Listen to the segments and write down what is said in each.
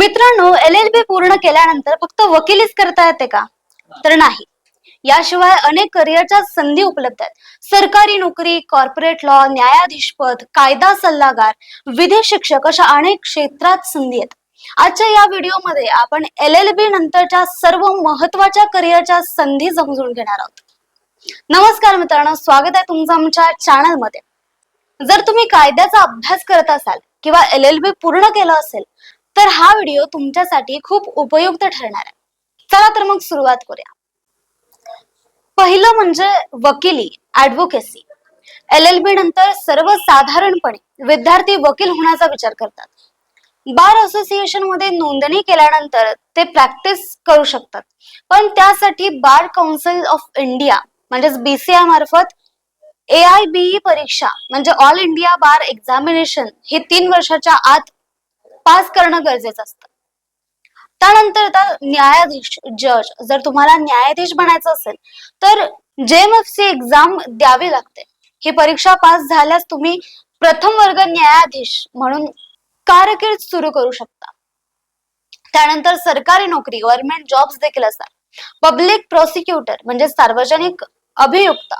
मित्रांनो L L बी पूर्ण केल्यानंतर फक्त वकिलीच करता येते का? तर नाही. याशिवाय अनेक करिअरच्या संधी उपलब्ध आहेत. सरकारी नोकरी कॉर्पोरेट लॉ न्यायाधीश पद कायदा सल्लागार विधी शिक्षक अशा अनेक क्षेत्रात संधी आहेत. आजच्या या व्हिडिओमध्ये आपण एल एल बी नंतरच्या सर्व महत्त्वाच्या करिअरच्या संधी समजून घेणार आहोत. नमस्कार मित्रांनो स्वागत आहे तुमचं आमच्या चॅनलमध्ये. जर तुम्ही कायद्याचा अभ्यास करत असाल किंवा एल एल बी पूर्ण केलं असेल तर हा व्हिडिओ तुमच्यासाठी खूप उपयुक्त ठरणार आहे. चला तर मग सुरुवात करूया. पहिलं म्हणजे वकिली ऍडव्होकेसी एल एल बी नंतर सर्वसाधारणपणे विद्यार्थी वकील होण्याचा विचार करतात. बार असोसिएशनमध्ये नोंदणी केल्यानंतर ते प्रॅक्टिस करू शकतात. पण त्यासाठी बार काउन्सिल ऑफ इंडिया म्हणजेच बीसीआय मार्फत ए आय बी परीक्षा म्हणजे ऑल इंडिया बार एक्झामिनेशन हे तीन वर्षाच्या आत पास करणं गरजेचं असतं. त्यानंतर आता न्यायाधीश जज जर तुम्हाला न्यायाधीश बनायचं असेल तर जेएमएफसी एक्झाम द्यावी लागते. ही परीक्षा पास झाल्यास तुम्ही प्रथम वर्ग न्यायाधीश म्हणून कारकीर्द सुरू करू शकता. त्यानंतर सरकारी नोकरी गव्हर्नमेंट जॉब्स देखील असतात. पब्लिक प्रोसिक्युटर म्हणजे सार्वजनिक अभियुक्त.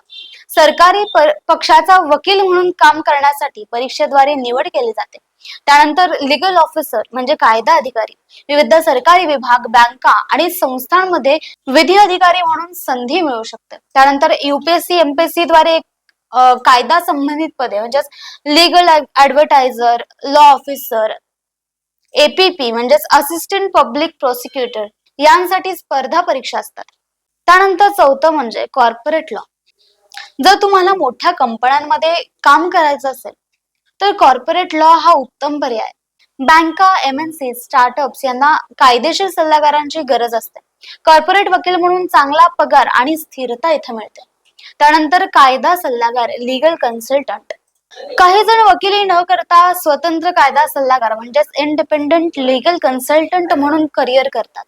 सरकारी पक्षाचा वकील म्हणून काम करण्यासाठी परीक्षेद्वारे निवड केली जाते. त्यानंतर लिगल ऑफिसर म्हणजे कायदा अधिकारी विविध सरकारी विभाग बँका आणि संस्थांमध्ये विधी अधिकारी म्हणून संधी मिळू शकते. त्यानंतर युपीएससी एमपीएससी द्वारे कायदा संबंधित पदे म्हणजेच legal advertiser law officer APP म्हणजेच असिस्टंट पब्लिक प्रोसिक्युटर यांसाठी स्पर्धा परीक्षा असतात. त्यानंतर चौथं म्हणजे कॉर्पोरेट लॉ जर तुम्हाला मोठ्या कंपन्यांमध्ये काम करायचं असेल तर कॉर्पोरेट लॉ हा उत्तम पर्याय बँका एम एन सी स्टार्टअप्स यांना कायदेशीर सल्लागारांची गरज असते. कॉर्पोरेट वकील म्हणून चांगला पगार आणि स्थिरता इथे मिळते. त्यानंतर कायदा सल्लागार लिगल कन्सल्टंट काही जण वकिली न करता स्वतंत्र कायदा सल्लागार म्हणजेच इंडिपेंडंट लिगल कन्सल्टंट म्हणून करिअर करतात.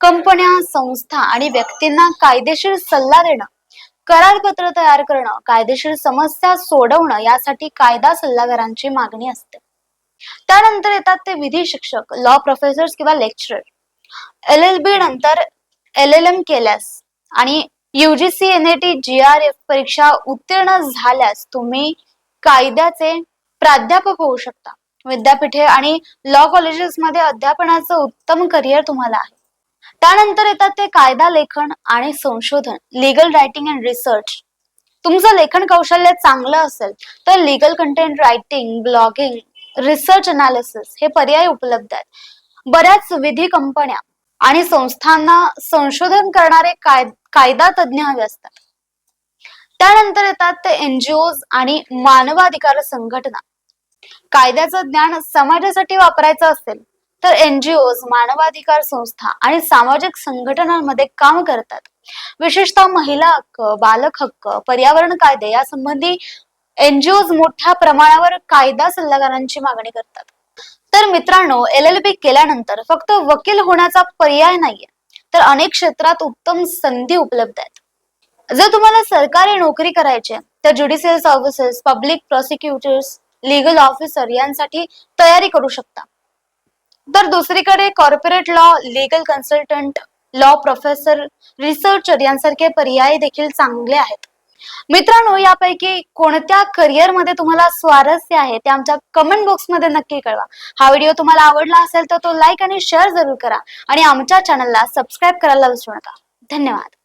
कंपन्या संस्था आणि व्यक्तींना कायदेशीर सल्ला देणं करारपत्र तयार करणं कायदेशीर समस्या सोडवणं यासाठी कायदा सल्लागारांची मागणी असते. त्यानंतर येतात ते विधी शिक्षक लॉ प्रोफेसर्स किंवा लेक्चरर एल एल बी नंतर एल एल एम केल्यास आणि UGC N A T G R F परीक्षा उत्तीर्ण झाल्यास तुम्ही कायद्याचे प्राध्यापक होऊ शकता. विद्यापीठे आणि लॉ कॉलेजेस मध्ये अध्यापनाचं उत्तम करिअर तुम्हाला आहे. त्यानंतर येतात ते कायदा लेखन आणि संशोधन लिगल रायटिंग अँड रिसर्च तुमचं लेखन कौशल्य चांगलं असेल तर legal content writing blogging research analysis हे पर्याय उपलब्ध आहेत. बऱ्याच विधी कंपन्या आणि संस्थांना संशोधन करणारे काय कायदा तज्ज्ञ हवे असतात. त्यानंतर येतात ते एनजीओ आणि मानवाधिकार संघटना. कायद्याचं ज्ञान समाजासाठी वापरायचं असेल तर एनजीओ मानवाधिकार संस्था आणि सामाजिक संघटनांमध्ये काम करतात. विशेषतः महिला हक्क बालक हक्क पर्यावरण कायदे यासंबंधी एनजीओ मोठ्या प्रमाणावर कायदा सल्लागारांची मागणी करतात. तर मित्रांनो एल एल बी केल्यानंतर फक्त वकील होण्याचा पर्याय नाहीये. तर अनेक क्षेत्रात उत्तम संधी उपलब्ध आहेत. जर तुम्हाला सरकारी नोकरी करायची आहे, तर judicial services public prosecutors legal officer यांसाठी तयारी करू शकता. तर दुसरीकडे corporate law legal consultant law professor researcher यांसारखे पर्याय देखील चांगले आहेत. मित्रांनो यापैकी कोणत्या करिअरमध्ये तुम्हाला स्वारस्य आहे ते आमच्या कमेंट बॉक्समध्ये नक्की कळवा. हा व्हिडिओ तुम्हाला आवडला असेल तर तो लाईक आणि शेअर जरूर करा. आणि आमच्या चॅनलला सबस्क्राईब करायला विसरू नका. धन्यवाद.